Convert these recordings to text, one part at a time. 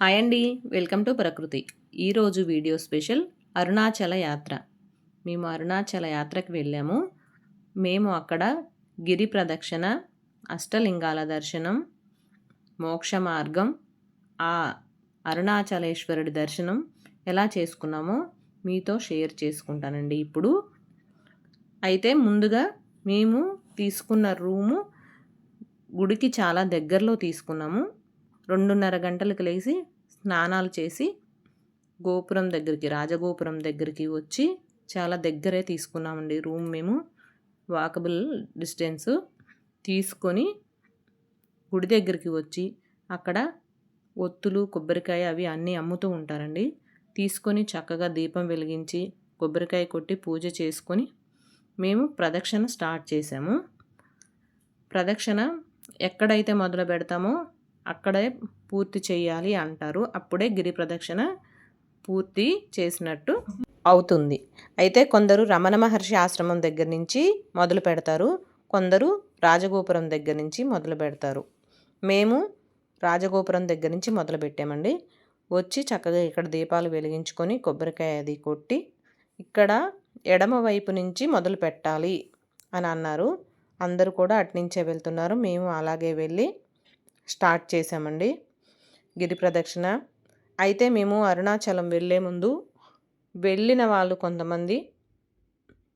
Hi అండి welcome to ప్రకృతి. ఈరోజు వీడియో స్పెషల్ అరుణాచల యాత్ర. మేము అరుణాచల యాత్రకు వెళ్ళాము. మేము అక్కడ గిరి ప్రదక్షిణ అష్టలింగాల దర్శనం మోక్ష మార్గం ఆ అరుణాచలేశ్వరుడి దర్శనం ఎలా చేసుకున్నామో మీతో షేర్ చేసుకుంటానండి ఇప్పుడు. అయితే ముందుగా మేము తీసుకున్న రూము గుడికి చాలా దగ్గరలో తీసుకున్నాము. రెండున్నర గంటలకు లేచి స్నానాలు చేసి గోపురం దగ్గరికి రాజగోపురం దగ్గరికి వచ్చి చాలా దగ్గరే తీసుకున్నామండి రూమ్ మేము. వాకబుల్ డిస్టెన్స్ తీసుకొని గుడి దగ్గరికి వచ్చి అక్కడ ఒత్తులు కొబ్బరికాయ అవి అన్నీ అమ్ముతూ ఉంటారండి. తీసుకొని చక్కగా దీపం వెలిగించి కొబ్బరికాయ కొట్టి పూజ చేసుకొని మేము ప్రదక్షిణ స్టార్ట్ చేసాము ప్రదక్షిణ ఎక్కడైతే మొదలు పెడతామో అక్కడే పూర్తి చేయాలి అంటారు. అప్పుడే గిరి ప్రదక్షిణ పూర్తి చేసినట్టు అవుతుంది. అయితే కొందరు రమణ మహర్షి ఆశ్రమం దగ్గర నుంచి మొదలు పెడతారు. కొందరు రాజగోపురం దగ్గర నుంచి మొదలు పెడతారు. మేము రాజగోపురం దగ్గర నుంచి మొదలు పెట్టామండి. వచ్చి చక్కగా ఇక్కడ దీపాలు వెలిగించుకొని కొబ్బరికాయ అది కొట్టి ఇక్కడ ఎడమ వైపు నుంచి మొదలు పెట్టాలి అని అన్నారు. అందరూ కూడా అట్నుంచే వెళ్తున్నారు. మేము అలాగే వెళ్ళి స్టార్ట్ చేసామండి గిరి ప్రదక్షిణ. అయితే మేము అరుణాచలం వెళ్ళే ముందు వెళ్ళిన వాళ్ళు కొంతమంది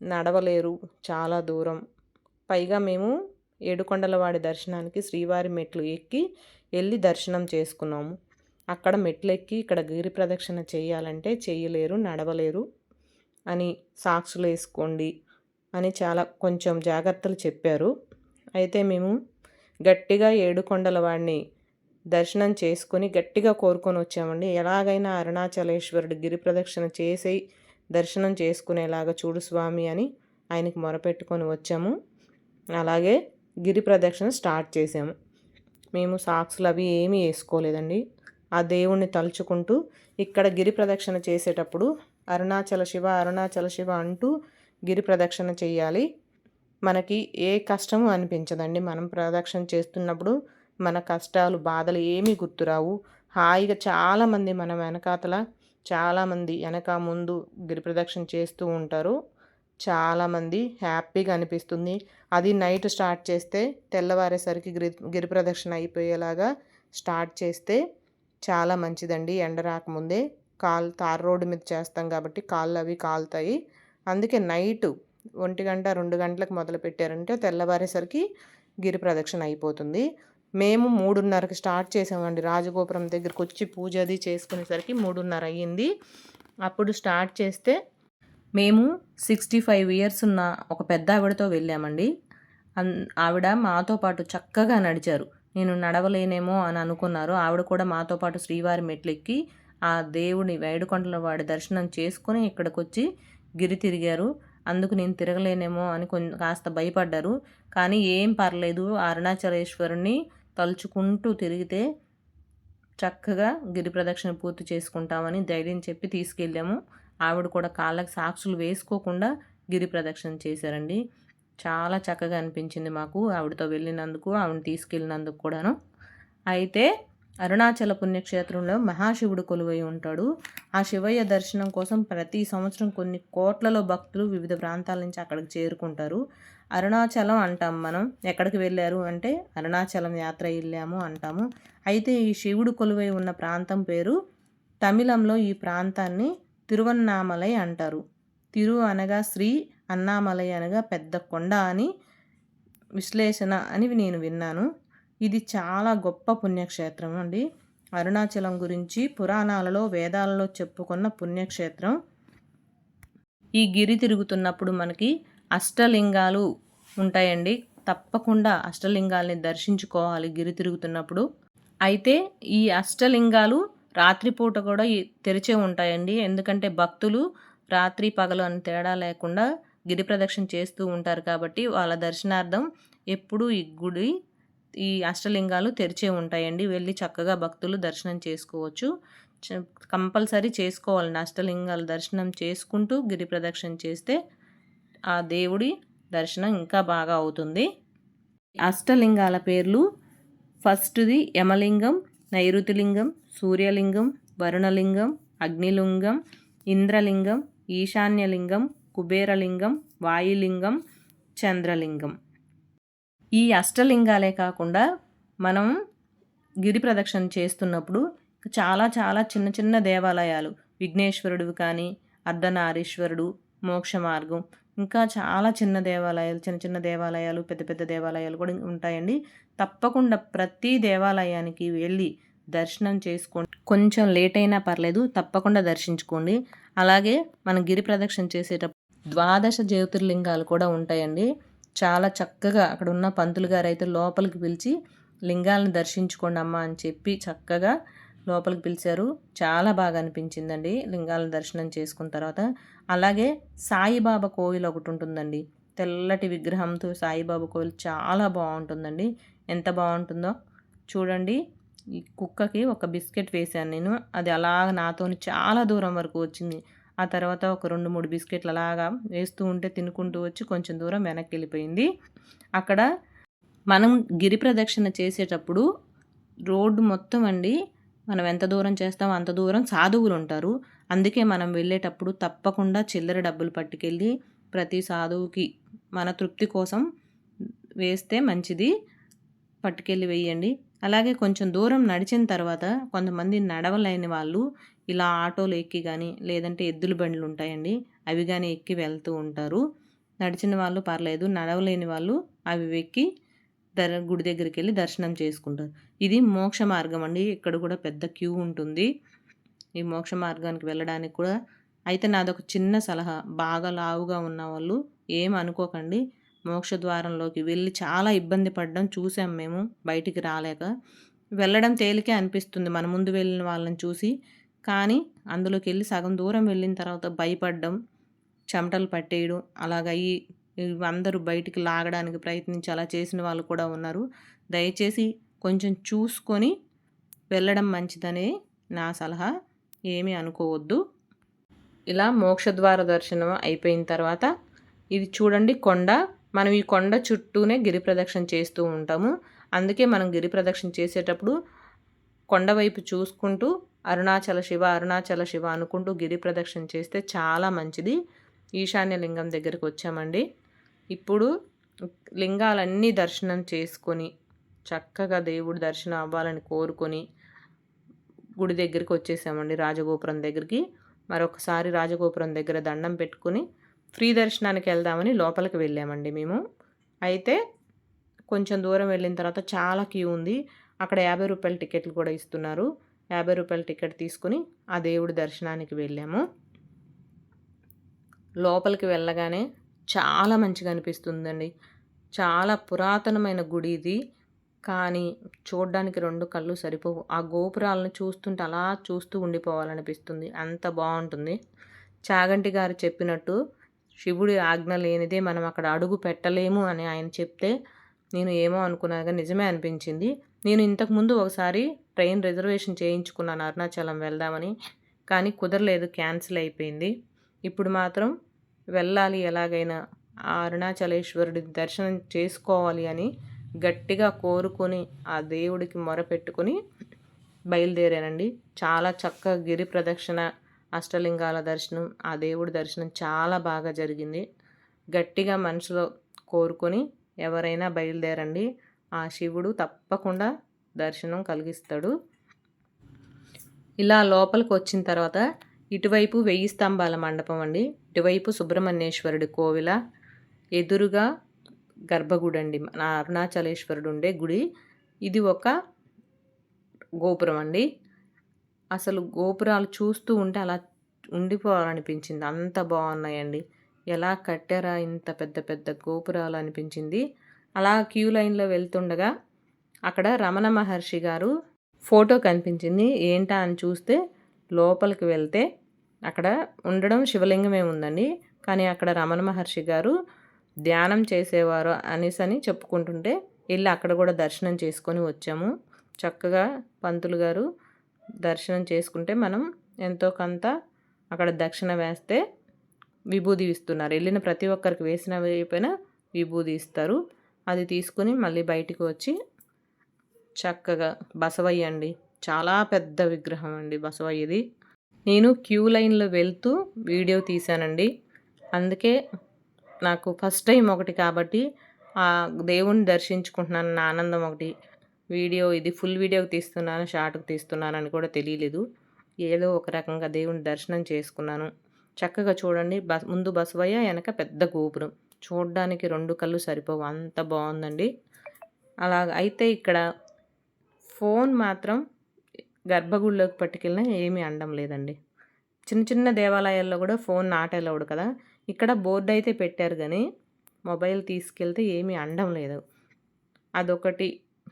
నడవలేరు చాలా దూరం. పైగా మేము ఏడుకొండలవాడి దర్శనానికి శ్రీవారి మెట్లు ఎక్కి వెళ్ళి దర్శనం చేసుకున్నాము. అక్కడ మెట్లు ఎక్కి ఇక్కడ గిరి ప్రదక్షిణ చేయాలంటే చేయలేరు నడవలేరు అని సాక్షులు వేసుకోండి అని చాలా కొంచెం జాగ్రత్తలు చెప్పారు. అయితే మేము గట్టిగా ఏడుకొండల వాడిని దర్శనం చేసుకొని గట్టిగా కోరుకొని వచ్చామండి. ఎలాగైనా అరుణాచలేశ్వరుడు గిరి ప్రదక్షిణ చేసి దర్శనం చేసుకునేలాగా చూడు స్వామి అని ఆయనకి మొరపెట్టుకొని వచ్చాము. అలాగే గిరి ప్రదక్షిణ స్టార్ట్ చేసాము మేము సాక్సులు అవి ఏమీ వేసుకోలేదండి. ఆ దేవుణ్ణి తలుచుకుంటూ ఇక్కడ గిరి ప్రదక్షిణ చేసేటప్పుడు అరుణాచల శివ అరుణాచల శివ అంటూ గిరి ప్రదక్షిణ చేయాలి. మనకి ఏ కష్టము అనిపించదండి. మనం ప్రదక్షిణ చేస్తున్నప్పుడు మన కష్టాలు బాధలు ఏమీ గుర్తురావు. హాయిగా చాలామంది మన వెనకాతల చాలామంది వెనక ముందు గిరి ప్రదక్షిణ చేస్తూ ఉంటారు. చాలామంది హ్యాపీగా అనిపిస్తుంది. అది నైట్ స్టార్ట్ చేస్తే తెల్లవారేసరికి గిరి గిరి ప్రదక్షిణ అయిపోయేలాగా స్టార్ట్ చేస్తే చాలా మంచిదండి. ఎండ రాకముందే కాల్ తార్ రోడ్డు మీద చేస్తాం కాబట్టి కాళ్ళు అవి కాలుతాయి. అందుకే నైటు ఒంటి గంట రెండు గంటలకు మొదలు పెట్టారంటే తెల్లవారేసరికి గిరి ప్రదక్షిణ అయిపోతుంది. మేము మూడున్నరకి స్టార్ట్ చేసామండి. రాజగోపురం దగ్గరికి వచ్చి పూజ అది చేసుకునేసరికి మూడున్నర అయ్యింది. అప్పుడు స్టార్ట్ చేస్తే మేము సిక్స్టీ ఫైవ్ ఇయర్స్ ఉన్న ఒక పెద్ద ఆవిడతో వెళ్ళామండి. ఆవిడ మాతో పాటు చక్కగా నడిచారు. నేను నడవలేనేమో అని అనుకున్నారు. ఆవిడ కూడా మాతో పాటు శ్రీవారి మెట్లెక్కి ఆ దేవుని వేడుకొండల వాడి దర్శనం చేసుకుని ఇక్కడికి వచ్చి గిరి తిరిగారు. అందుకు నేను తిరగలేనేమో అని కొంచెం కాస్త భయపడ్డారు. కానీ ఏం పర్లేదు అరుణాచలేశ్వరుని తలుచుకుంటూ తిరిగితే చక్కగా గిరి ప్రదక్షిణ పూర్తి చేసుకుంటామని ధైర్యం చెప్పి తీసుకెళ్ళాము. ఆవిడ కూడా కాళ్ళకి సాక్షులు వేసుకోకుండా గిరి ప్రదక్షిణ చేశారండి. చాలా చక్కగా అనిపించింది మాకు ఆవిడతో వెళ్ళినందుకు ఆవిడని తీసుకెళ్ళినందుకు కూడాను. అయితే అరుణాచల పుణ్యక్షేత్రంలో మహాశివుడు కొలువై ఉంటాడు. ఆ శివయ్య దర్శనం కోసం ప్రతి సంవత్సరం కొన్ని కోట్లలో భక్తులు వివిధ ప్రాంతాల నుంచి అక్కడికి చేరుకుంటారు. అరుణాచలం అంటాం మనం. ఎక్కడికి వెళ్ళారు అంటే అరుణాచలం యాత్ర వెళ్ళాము అంటాము. అయితే ఈ శివుడు కొలువై ఉన్న ప్రాంతం పేరు తమిళంలో ఈ ప్రాంతాన్ని తిరువన్నామలై అంటారు. తిరు అనగా శ్రీ అన్నామలై అనగా పెద్ద కొండ అని విశ్లేషణ అని నేను విన్నాను. ఇది చాలా గొప్ప పుణ్యక్షేత్రం అండి. అరుణాచలం గురించి పురాణాలలో వేదాలలో చెప్పుకున్న పుణ్యక్షేత్రం. ఈ గిరి తిరుగుతున్నప్పుడు మనకి అష్టలింగాలు ఉంటాయండి. తప్పకుండా అష్టలింగాల్ని దర్శించుకోవాలి గిరి తిరుగుతున్నప్పుడు. అయితే ఈ అష్టలింగాలు రాత్రిపూట కూడా తెరిచే ఉంటాయండి. ఎందుకంటే భక్తులు రాత్రి పగలు అని తేడా లేకుండా గిరి ప్రదక్షిణ చేస్తూ ఉంటారు కాబట్టి వాళ్ళ దర్శనార్థం ఎప్పుడూ ఈ గుడి ఈ అష్టలింగాలు తెరిచే ఉంటాయండి. వెళ్ళి చక్కగా భక్తులు దర్శనం చేసుకోవచ్చు. కంపల్సరీ చేసుకోవాలండి. అష్టలింగాలు దర్శనం చేసుకుంటూ గిరి ప్రదక్షిణ చేస్తే ఆ దేవుడి దర్శనం ఇంకా బాగా అవుతుంది. అష్టలింగాల పేర్లు ఫస్ట్ది యమలింగం నైరుతిలింగం సూర్యలింగం వరుణలింగం అగ్నిలింగం ఇంద్రలింగం ఈశాన్యలింగం కుబేరలింగం వాయులింగం చంద్రలింగం. ఈ అష్టలింగాలే కాకుండా మనం గిరి ప్రదక్షిణ చేస్తున్నప్పుడు చాలా చాలా చిన్న చిన్న దేవాలయాలు విఘ్నేశ్వరుడు కానీ అర్ధనారీశ్వరుడు మోక్ష మార్గం ఇంకా చాలా చిన్న దేవాలయాలు చిన్న చిన్న దేవాలయాలు పెద్ద పెద్ద దేవాలయాలు కూడా ఉంటాయండి. తప్పకుండా ప్రతి దేవాలయానికి వెళ్ళి దర్శనం చేసుకోండి. కొంచెం లేట్ అయినా పర్లేదు తప్పకుండా దర్శించుకోండి. అలాగే మనం గిరి ప్రదక్షిణ చేసేటప్పుడు ద్వాదశ జ్యోతిర్లింగాలు కూడా ఉంటాయండి. చాలా చక్కగా అక్కడ ఉన్న పంతులు గారు అయితే లోపలికి పిలిచి లింగాలను దర్శించుకోండి అమ్మ అని చెప్పి చక్కగా లోపలికి పిలిచారు. చాలా బాగా అనిపించిందండి లింగాలను దర్శనం చేసుకున్న తర్వాత. అలాగే సాయిబాబా కోవిల్ ఒకటి ఉంటుందండి. తెల్లటి విగ్రహంతో సాయిబాబా కోవిల్ చాలా బాగుంటుందండి. ఎంత బాగుంటుందో చూడండి. ఈ కుక్కకి ఒక బిస్కెట్ వేశాను నేను. అది అలా నాతోని చాలా దూరం వరకు వచ్చింది. ఆ తర్వాత ఒక రెండు మూడు బిస్కెట్లు అలాగా వేస్తూ ఉంటే తినుకుంటూ వచ్చి కొంచెం దూరం వెనక్కి వెళ్ళిపోయింది. అక్కడ మనం గిరి ప్రదక్షిణ చేసేటప్పుడు రోడ్డు మొత్తం అండి మనం ఎంత దూరం చేస్తామో అంత దూరం సాధువులు ఉంటారు. అందుకే మనం వెళ్ళేటప్పుడు తప్పకుండా చిల్లర డబ్బులు పట్టుకెళ్ళి ప్రతి సాధువుకి మన తృప్తి కోసం వేస్తే మంచిది. పట్టుకెళ్ళి వేయండి. అలాగే కొంచెం దూరం నడిచిన తర్వాత కొంతమంది నడవలేని వాళ్ళు ఇలా ఆటోలు ఎక్కి కానీ లేదంటే ఎద్దుల బండ్లు ఉంటాయండి అవి కానీ ఎక్కి వెళ్తూ ఉంటారు. నడిచిన వాళ్ళు పర్లేదు నడవలేని వాళ్ళు అవి ఎక్కి దర్ గుడి దగ్గరికి వెళ్ళి దర్శనం చేసుకుంటారు. ఇది మోక్ష మార్గం అండి ఇక్కడ కూడా పెద్ద క్యూ ఉంటుంది. ఈ మోక్ష మార్గానికి వెళ్ళడానికి కూడా. అయితే నాదొక చిన్న సలహా బాగా లావుగా ఉన్న వాళ్ళు ఏం అనుకోకండి. మోక్షద్వారంలోకి వెళ్ళి చాలా ఇబ్బంది పడ్డం చూసాం మేము బయటికి రాలేక. వెళ్ళడం తేలికే అనిపిస్తుంది మన ముందు వెళ్ళిన వాళ్ళని చూసి. కానీ అందులోకి వెళ్ళి సగం దూరం వెళ్ళిన తర్వాత భయపడ్డం చెమటలు పట్టేయడం అలాగయ్యి అందరూ బయటికి లాగడానికి ప్రయత్నించి అలా చేసిన వాళ్ళు కూడా ఉన్నారు. దయచేసి కొంచెం చూసుకొని వెళ్ళడం మంచిదని నా సలహా. ఏమీ అనుకోవద్దు. ఇలా మోక్షద్వార దర్శనం అయిపోయిన తర్వాత ఇది చూడండి కొండ మనం ఈ కొండ చుట్టూనే గిరి ప్రదక్షిణ చేస్తూ ఉంటాము. అందుకే మనం గిరి ప్రదక్షిణ చేసేటప్పుడు కొండ వైపు చూసుకుంటూ అరుణాచల శివ అరుణాచల శివ అనుకుంటూ గిరి ప్రదక్షిణ చేస్తే చాలా మంచిది. ఈశాన్య లింగం దగ్గరికి వచ్చామండి. ఇప్పుడు లింగాలన్నీ దర్శనం చేసుకొని చక్కగా దేవుడి దర్శనం అవ్వాలని కోరుకొని గుడి దగ్గరికి వచ్చేసామండి రాజగోపురం దగ్గరికి. మరొకసారి రాజగోపురం దగ్గర దండం పెట్టుకుని ఫ్రీ దర్శనానికి వెళ్దామని లోపలికి వెళ్ళామండి మేము. అయితే కొంచెం దూరం వెళ్ళిన తర్వాత చాలా క్యూ ఉంది. అక్కడ యాభై రూపాయల టికెట్లు కూడా ఇస్తున్నారు. యాభై రూపాయల టికెట్ తీసుకుని ఆ దేవుడి దర్శనానికి వెళ్ళాము. లోపలికి వెళ్ళగానే చాలా మంచిగా అనిపిస్తుందండి. చాలా పురాతనమైన గుడి ఇది. కానీ చూడడానికి రెండు కళ్ళు సరిపోవు. ఆ గోపురాలను చూస్తుంటే అలా చూస్తూ ఉండిపోవాలనిపిస్తుంది. అంత బాగుంటుంది. చాగంటి గారు చెప్పినట్టు శివుడి ఆజ్ఞ లేనిదే మనం అక్కడ అడుగు పెట్టలేము అని ఆయన చెప్తే నేను ఏమో అనుకున్నాగా నిజమే అనిపించింది. నేను ఇంతకుముందు ఒకసారి ట్రైన్ రిజర్వేషన్ చేయించుకున్నాను అరుణాచలం వెళ్దామని కానీ కుదరలేదు క్యాన్సిల్ అయిపోయింది. ఇప్పుడు మాత్రం వెళ్ళాలి ఎలాగైనా ఆ అరుణాచలేశ్వరుడి దర్శనం చేసుకోవాలి అని గట్టిగా కోరుకొని ఆ దేవుడికి మొరపెట్టుకొని బయలుదేరానండి. చాలా చక్కగా గిరి ప్రదక్షిణ అష్టలింగాల దర్శనం ఆ దేవుడి దర్శనం చాలా బాగా జరిగింది. గట్టిగా మనసులో కోరుకొని ఎవరైనా బయలుదేరండి. ఆ శివుడు తప్పకుండా దర్శనం కలిగిస్తాడు. ఇలా లోపలికి వచ్చిన తర్వాత ఇటువైపు వెయ్యి స్తంభాల మండపం అండి. ఇటువైపు సుబ్రహ్మణ్యేశ్వరుడి కోవిల ఎదురుగా గర్భగుడి అండి అరుణాచలేశ్వరుడు ఉండే గుడి. ఇది ఒక గోపురం అండి. అసలు గోపురాలు చూస్తూ ఉంటే అలా ఉండిపోవాలనిపించింది. అంత బాగున్నాయండి. ఎలా కట్టారా ఇంత పెద్ద పెద్ద గోపురాలు అనిపించింది. అలా క్యూ లైన్లో వెళ్తుండగా అక్కడ రమణ మహర్షి గారు ఫోటో కనిపించింది. ఏంటా అని చూస్తే లోపలికి వెళ్తే అక్కడ ఉండడం శివలింగమే ఉందండి. కానీ అక్కడ రమణ మహర్షి గారు ధ్యానం చేసేవారు అనేసి అని చెప్పుకుంటుంటే వెళ్ళి అక్కడ కూడా దర్శనం చేసుకొని వచ్చాము. చక్కగా పంతులు గారు దర్శనం చేసుకుంటే మనం ఎంతో కొంత అక్కడ దక్షిణ వేస్తే విభూది ఇస్తున్నారు. వెళ్ళిన ప్రతి ఒక్కరికి వేసిన వైపున విభూది ఇస్తారు. అది తీసుకుని మళ్ళీ బయటికి వచ్చి చక్కగా బసవయ్యండి చాలా పెద్ద విగ్రహం అండి బసవయ్యది నేను క్యూ లైన్లో వెళ్తూ వీడియో తీశానండి. అందుకే నాకు ఫస్ట్ టైం ఒకటి కాబట్టి ఆ దేవుణ్ణి దర్శించుకుంటున్నాను నా ఆనందం ఒకటి వీడియో ఇది ఫుల్ వీడియోకి తీస్తున్నాను షార్ట్కి తీస్తున్నాను అని కూడా తెలియలేదు. ఏదో ఒక రకంగా దేవుని దర్శనం చేసుకున్నాను. చక్కగా చూడండి బస్ ముందు బసవయ్య వెనక పెద్ద గోపురం. చూడడానికి రెండు కళ్ళు సరిపోవు. అంత బాగుందండి. అలా అయితే ఇక్కడ ఫోన్ మాత్రం గర్భగుడిలోకి పట్టుకెళ్ళినా ఏమీ అండం లేదండి. చిన్న చిన్న దేవాలయాల్లో కూడా ఫోన్ నాట్ అలౌడ్ కదా. ఇక్కడ బోర్డు అయితే పెట్టారు కానీ మొబైల్ తీసుకెళ్తే ఏమీ అండం లేదు. అదొకటి.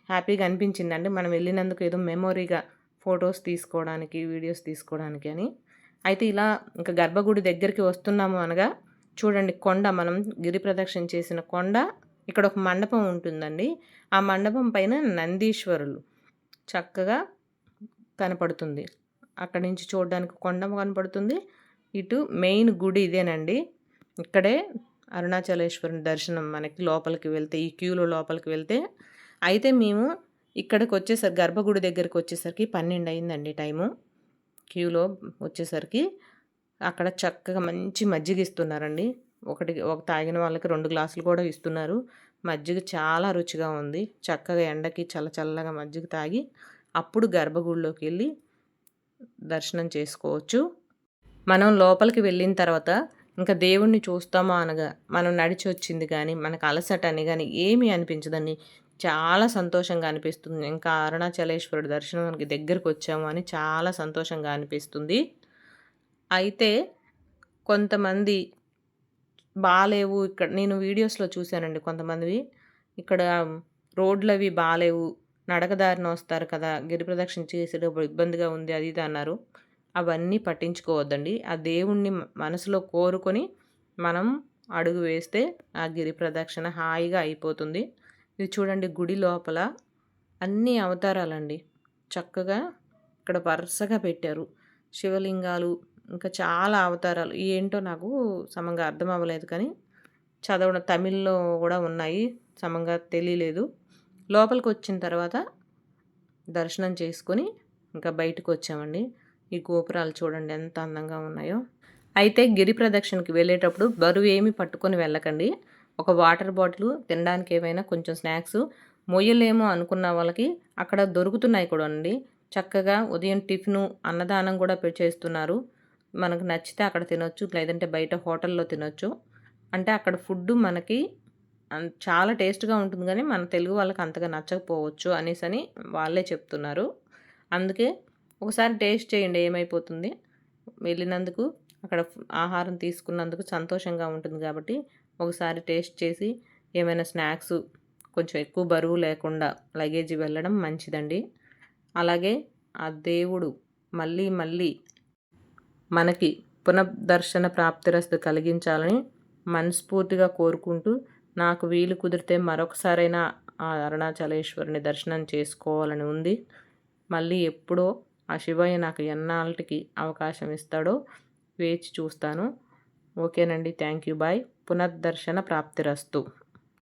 హ్యాపీగా అనిపించిందండి. మనం వెళ్ళినందుకు ఏదో మెమొరీగా ఫొటోస్ తీసుకోవడానికి వీడియోస్ తీసుకోవడానికి అని. అయితే ఇలా ఇంకా గర్భగుడి దగ్గరికి వస్తున్నాము అనగా చూడండి కొండ మనం గిరి ప్రదక్షిణ చేసిన కొండ ఇక్కడ ఒక మండపం ఉంటుందండి. ఆ మండపం పైన నందీశ్వరులు చక్కగా కనపడుతుంది. అక్కడి నుంచి చూడడానికి కొండ కనపడుతుంది. ఇటు మెయిన్ గుడి ఇదేనండి. ఇక్కడే అరుణాచలేశ్వరుని దర్శనం మనకి లోపలికి వెళ్తే ఈ క్యూలో లోపలికి వెళ్తే అయితే మేము ఇక్కడికి వచ్చేసరికి గర్భగుడి దగ్గరికి వచ్చేసరికి పన్నెండు అయిందండి టైము. క్యూలో వచ్చేసరికి అక్కడ చక్కగా మంచి మజ్జిగ ఇస్తున్నారండి. ఒకటి ఒక తాగిన వాళ్ళకి రెండు గ్లాసులు కూడా ఇస్తున్నారు. మజ్జిగ చాలా రుచిగా ఉంది. చక్కగా ఎండకి చల్ల చల్లగా మజ్జిగ తాగి అప్పుడు గర్భగుడిలోకి వెళ్ళి దర్శనం చేసుకోవచ్చు. మనం లోపలికి వెళ్ళిన తర్వాత ఇంకా దేవుణ్ణి చూస్తామో అనగా మనం నడిచి వచ్చింది కానీ మనకు అలసట అని కానీ ఏమీ అనిపించదని చాలా సంతోషంగా అనిపిస్తుంది. ఇంకా అరుణాచలేశ్వరుడు దర్శనానికి దగ్గరకు వచ్చాము అని చాలా సంతోషంగా అనిపిస్తుంది. అయితే కొంతమంది బాగాలేవు ఇక్కడ నేను వీడియోస్లో చూశానండి కొంతమందివి ఇక్కడ రోడ్లు అవి బాగాలేవు నడకదారిన వస్తారు కదా గిరి ప్రదక్షిణ చేసేటప్పుడు ఇబ్బందిగా ఉంది అది ఇది అన్నారు. అవన్నీ పట్టించుకోవద్దండి. ఆ దేవుణ్ణి మనసులో కోరుకొని మనం అడుగు వేస్తే ఆ గిరి ప్రదక్షిణ హాయిగా అయిపోతుంది. ఇది చూడండి గుడి లోపల అన్ని అవతారాలండి. చక్కగా ఇక్కడ వరుసగా పెట్టారు. శివలింగాలు ఇంకా చాలా అవతారాలు. ఏంటో నాకు సమంగా అర్థం అవ్వలేదు కానీ చదవడం తమిళ్ళో కూడా ఉన్నాయి. సమంగా తెలియలేదు. లోపలికి వచ్చిన తర్వాత దర్శనం చేసుకొని ఇంకా బయటకు వచ్చామండి. ఈ గోపురాలు చూడండి ఎంత అందంగా ఉన్నాయో. అయితే గిరి ప్రదక్షిణకి వెళ్ళేటప్పుడు బరువు ఏమి పట్టుకొని వెళ్ళకండి. ఒక వాటర్ బాటిల్ తినడానికి ఏమైనా కొంచెం స్నాక్స్. మొయ్యలేమో అనుకున్న వాళ్ళకి అక్కడ దొరుకుతున్నాయి కూడా అండి చక్కగా ఉదయం టిఫిను అన్నదానం కూడా చేస్తున్నారు. మనకు నచ్చితే అక్కడ తినొచ్చు లేదంటే బయట హోటల్లో తినొచ్చు. అంటే అక్కడ ఫుడ్ మనకి చాలా టేస్ట్గా ఉంటుంది కానీ మన తెలుగు వాళ్ళకి అంతగా నచ్చకపోవచ్చు అనేసి అని వాళ్ళే చెప్తున్నారు. అందుకే ఒకసారి టేస్ట్ చేయండి ఏమైపోతుంది. వెళ్ళినందుకు అక్కడ ఆహారం తీసుకున్నందుకు సంతోషంగా ఉంటుంది కాబట్టి ఒకసారి టేస్ట్ చేసి ఏమైనా స్నాక్స్ కొంచెం ఎక్కువ బరువు లేకుండా లగేజ్ వెళ్ళడం మంచిదండి. అలాగే ఆ దేవుడు మళ్ళీ మళ్ళీ మనకి పునఃదర్శన ప్రాప్తిరస్తు కలిగించాలని మనస్ఫూర్తిగా కోరుకుంటూ నాకు వీలు కుదిరితే మరొకసారైనా ఆ అరుణాచలేశ్వరుని దర్శనం చేసుకోవాలని ఉంది. మళ్ళీ ఎప్పుడో ఆ శివయ్య నాకు ఎన్నాళ్ళకి అవకాశం ఇస్తాడో వేచి చూస్తాను. ఓకేనండి. Thank you. బాయ్. పునర్దర్శన ప్రాప్తిరస్తు.